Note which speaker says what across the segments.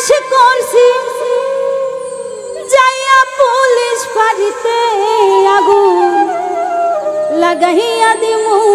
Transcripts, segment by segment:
Speaker 1: জিজ্ঞেস করছি যাইয়া পুলিশ পারিতে আগুন লাগাইয়া দিমু।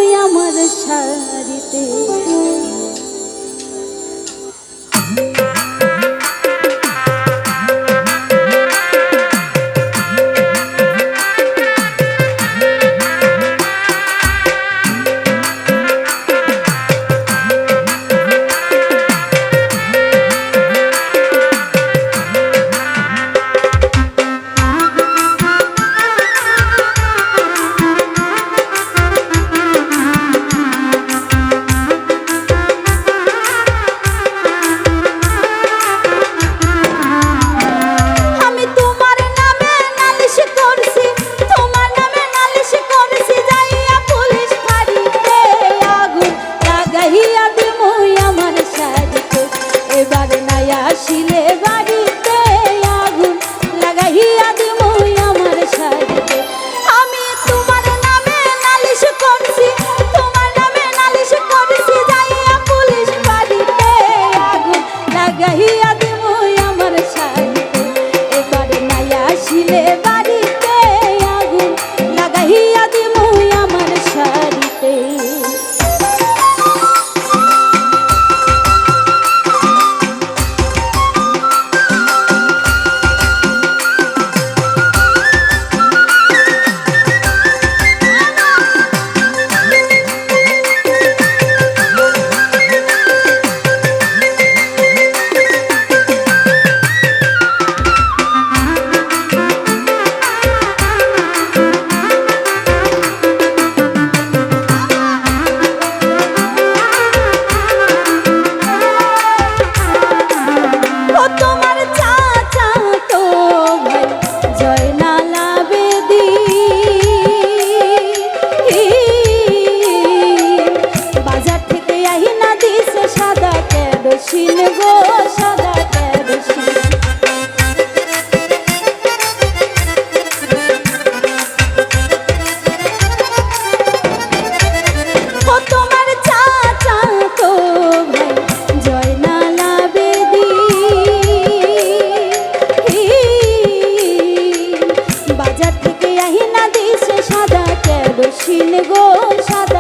Speaker 1: বাড়িতে আহি না দিছে সাদা কেরোসিন গো সাদা